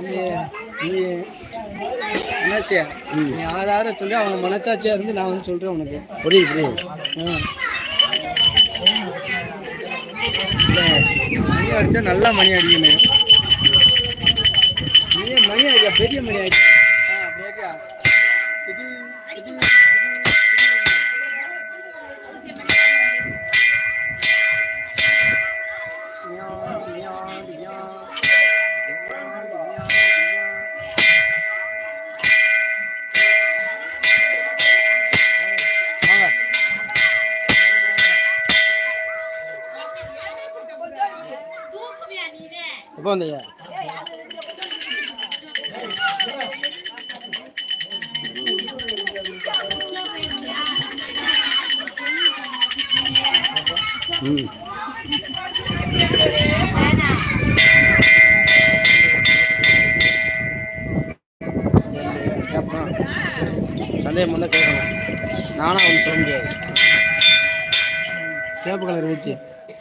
நீ என்னாச்சியா நீ ஆறு சொல்லி அவங்க மனசாட்சியா இருந்து நான் வந்து சொல்றேன் உனக்கு. புரியுது புரியுது. மணி அடிச்சா நல்லா மணி அடிக்கணும். நீ மணி அடிக்கா பெரிய மணி அடிக்கா ஆ, அப்படியே எப்போ வந்தீங்க ம் சந்தேகம் வந்தால் கேட்கணும் நானும் அவன் சொல்ல முடியாது. சேப்பு கலர் ஊற்றி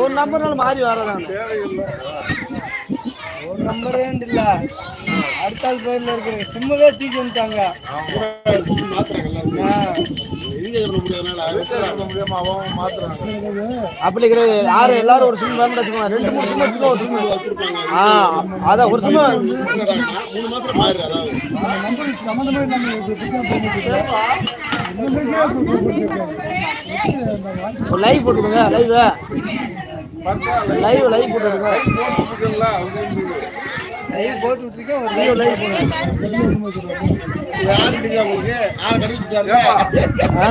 ஒரு நம்பர்னால மாறி வரதான் ஒரு நம்பரே இல்ல அடுத்த ஆள் பேர்ல இருக்கிற சிம்மவே தூக்கி வந்துட்டாங்க. ஆ. அப்படி கிடையாது. யாரும் எல்லாரும் ஒரு சிம் வேணும் வச்சுக்கோங்க. ரெண்டு மூணு சிம் வச்சுக்கோ ஒரு சிம் ஆ அதான் ஒரு சிம் ஒரு லைவ் போட்டுக்கோங்க லைவ் லைவ் லைவ் போட்டுடுங்க லைவ் போட்டு விட்டுருக்கேன் ஒரு லைவ் லைவ் போடுங்க ஆ?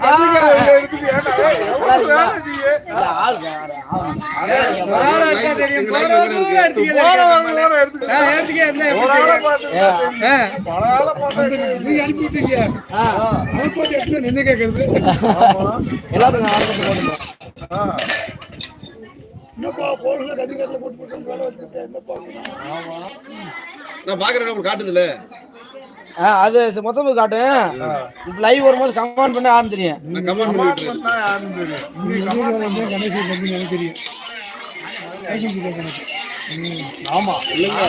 புரியல இல்ல, ஆள் வேற, ஆள். ஒரு ஆள் அடிச்சா தெரியும், போறவங்க கூட அடிச்சுக்க ஆ, எடுத்துக்க, என்ன, எப்படி தெரியும்? ஆ. எல்லாத்துக்கும் நான் பாக்குறேன் காட்டுதுல அது மொத்தம் காட்டு. லைவ் வரும்போது கமெண்ட் பண்ண ஆரம்பிச்சிருங்க நான் கமெண்ட் பண்ணிட்டு ஆமா. இல்லைங்க.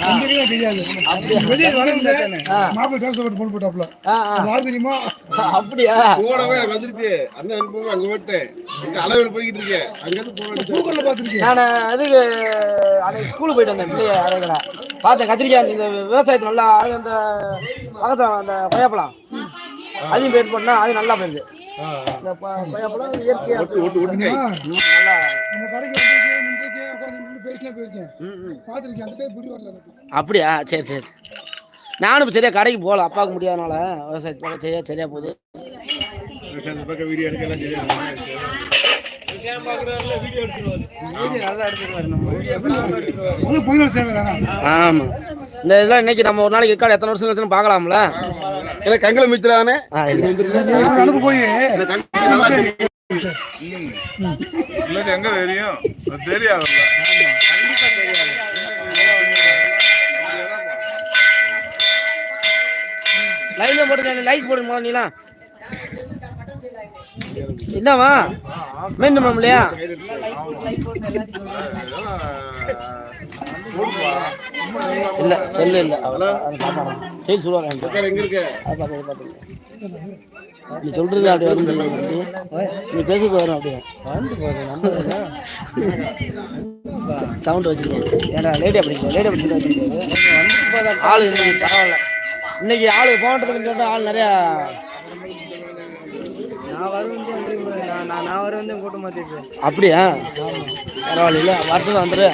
வந்திருக்கே தெரியாது. ஆ. ஆ, ஆ. அப்படியா? போடவே எனக்கு வந்துருச்சு அண்ணன் அனுப்புவோம் அங்க போயிட்டேன் இங்க அளவில் போய்கிட்டு இருக்கேன். நான் அதுக்கு அன்னைக்கு ஸ்கூலுக்கு போயிட்டு வந்தேன் பிள்ளைய பார்த்தேன் கத்திரிக்காய் இந்த விவசாயத்தை நல்லா அது அந்த பக்கத்தில் அந்த கொய்யாப்பழம். அதையும் போயிட்டு போட்டா அது நல்லா போயிருது. அப்படியா? சரி சரி. நானும் இப்ப சரியா கடைக்கு போகல. அப்பாவுக்கு முடியாதனால விவசாயத்து சரியா சரியா போகுது. ஆமா. இந்த இதெல்லாம் இன்னைக்கு நம்ம ஒரு நாளைக்கு இருக்காது. எத்தனை வருஷம் கழிச்சு பார்க்கலாம்ல. ஏன்னா கங்கல. அனுப்பு போய். நல்லா தெரியும் இல்லது எங்க தெரியும்? அது தெரியாதுல்ல லைவ்ல போட்டுருக்க லைக் போடுங்க நீலாம். என்னவா மீண்டும் இல்லையா? இல்ல செல்லு இல்ல. அவ்வளோ சரி சொல்லுவாங்க. நீ சொல்றது அப்படி வரும் நீ பேசுறது வரும் அப்படியே. சவுண்ட் வச்சிருக்கேன். ஏடா லேடியா படிக்கல? லேடியா படிச்சுட்டு ஆள் இன்னைக்கு பரவாயில்ல. இன்னைக்கு ஆள் போனதுக்கு சொல்லிட்டு ஆள் நிறையா நான் வரும் நான் நான் வர வந்து கூட்ட மாட்டேன் அப்படியா? பரவாயில்ல வருஷம் வந்துடு